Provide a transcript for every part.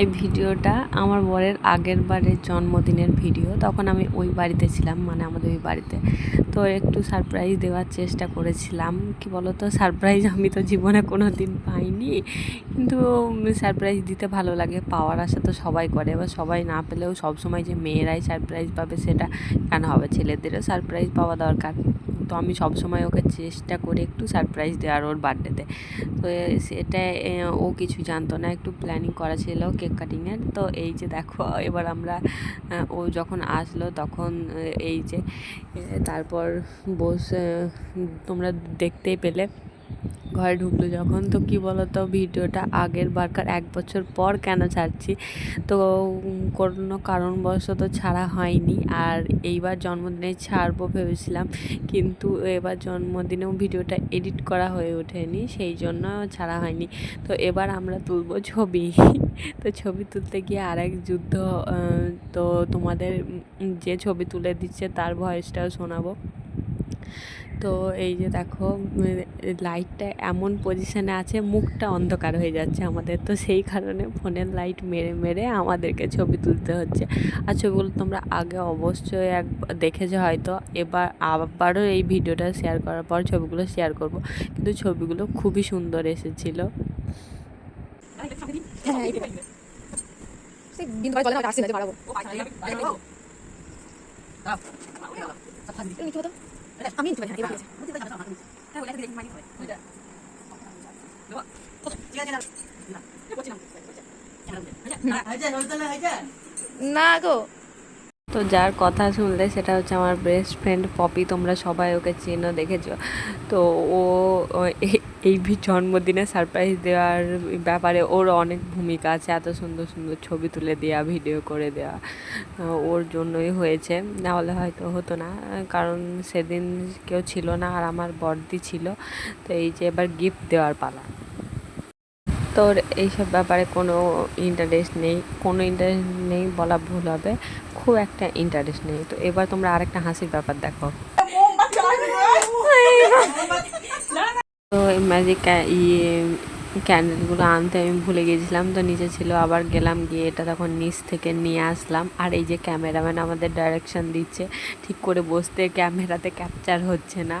এই ভিডিওটা আমার বরের আগের বারের জন্মদিনের ভিডিও। তখন আমি ওই বাড়িতে ছিলাম মানে আমাদের ওই বাড়িতে। তো একটু সারপ্রাইজ দেওয়ার চেষ্টা করেছিলাম। কি বলতো? সারপ্রাইজ আমি তো জীবনে কোনো দিন পাইনি। কিন্তু সারপ্রাইজ দিতে ভালো লাগে, পাওয়ার আশা তো সবাই করে। এবার সবাই না পেলেও সবসময় যে মেয়েরাই সারপ্রাইজ পাবে সেটা কেন হবে? ছেলেদেরও সারপ্রাইজ পাওয়া দরকার। তো আমি সবসময় ওকে চেষ্টা করে একটু সারপ্রাইজ দেওয়ার ওর বার্থডেতে তো। সেটা ও কিছু জানতো না, একটু প্ল্যানিং করা ছিল কেক কাটিংয়ের তো এই যে দেখো, এবার আমরা ও যখন আসলো তখন এই যে তারপর বসে তোমরা দেখতেই পেলে ঘরে ঢুকলো যখন, তো কি বলতো, ভিডিওটা আগের বারকার এক বছর পর কেন ছাড়ছি? তো কোনো কারণবশত ছাড়া হয়নি। আর এইবার জন্মদিনে ছাড়বো ভেবেছিলাম, কিন্তু এবার জন্মদিনেও ভিডিওটা এডিট করা হয়ে ওঠেনি, সেই জন্য ছাড়া হয়নি। তো এবার আমরা তুলবো ছবি। তো ছবি তুলতে গিয়ে আরেক যুদ্ধ তো তোমাদের যে ছবি তুলে দিচ্ছে তার ভয়েসটাও শোনাবো। তো এই যে দেখো লাইটটা এমন পজিশনে আছে মুখটা অন্ধকার হয়ে যাচ্ছে আমাদের। তো সেই কারণে ফোনের লাইট মেরে মেরে আমাদেরকে ছবি তুলতে হচ্ছে। আর ছবিগুলো তোমরা আগে অবশ্যই এক দেখেছ হয়তো। এবার আবারও এই ভিডিওটা শেয়ার করার পর ছবিগুলো শেয়ার করব। কিন্তু ছবিগুলো খুবই সুন্দর এসেছিল। হ্যাঁ। সে বিন্দু ভাই বলে না আসছে না মারাবো নিচে হতো আমি নিচে ভাই এবার না গো তো যার কথা শুনলে সেটা হচ্ছে আমার বেস্ট ফ্রেন্ড পপি, তোমরা সবাই ওকে চেনো, দেখেছ? তো ও এই ভি- জন্মদিনে সারপ্রাইজ দেওয়ার ব্যাপারে ওর অনেক ভূমিকা আছে, এত সুন্দর সুন্দর ছবি তুলে দেওয়া ভিডিও করে দেওয়া ওর জন্যই হয়েছে। না হলে হয়তো হতো না, কারণ সেদিন কেউ ছিল না আর আমার বর্দি ছিল। তো এই যে এবার গিফট দেওয়ার পালা। তোর এইসব ব্যাপারে কোনো ইন্টারেস্ট নেই, কোনো ইন্টারেস্ট নেই বলা ভুল হবে, খুব একটা ইন্টারেস্ট নেই। তো এবার তোমরা আরেকটা হাসির ব্যাপার দেখো। তো ম্যাজিক ইয়ে ক্যান্ডেলগুলো আনতে আমি ভুলে গিয়েছিলাম, তো নিচে ছিল, আবার গেলাম গিয়ে এটা তখন নিচ থেকে নিয়ে আসলাম। আর এই যে ক্যামেরাম্যান আমাদের ডাইরেকশন দিচ্ছে, ঠিক করে বসতে ক্যামেরাতে ক্যাপচার হচ্ছে না।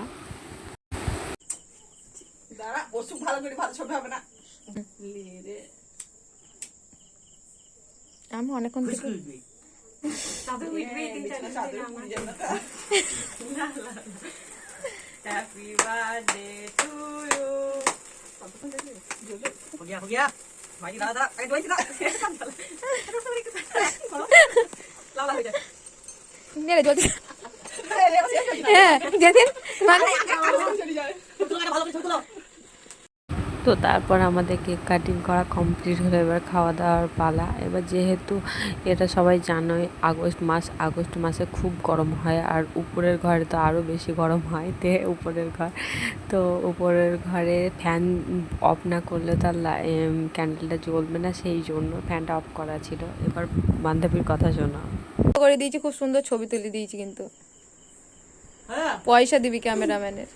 দাঁড়া ভালো করে, ভালো হবে না। আমি অনেকক্ষণ থেকে হ্যাপি বার্থডে টু ইউ हो गया हो गया भाई दादा दादा अरे दोई दादा लाला हो जाए নেড়ে জলদি अरे रे बस ये হ্যাঁ যেদিন মানে चली जाए तुम लोग भालो করে ছবি তুলো তো তারপর আমাদের কেক কাটিং করা কমপ্লিট হলো এবার খাওয়া দাওয়ার পালা। এবার যেহেতু এটা সবাই জানোই আগস্ট মাস আগস্ট মাসে খুব গরম হয় আর উপরের ঘরে তো আরও বেশি গরম হয় তে উপরের ঘর। তো উপরের ঘরে ফ্যান অফ না করলে তার ক্যান্ডেলটা জ্বলবে না সেই জন্য ফ্যানটা অফ করা ছিল। এবার বান্ধবীর কথা শোনা। করে দিয়েছি খুব সুন্দর ছবি তুলে দিয়েছি কিন্তু। হ্যাঁ। পয়সা দিবি ক্যামেরাম্যানের।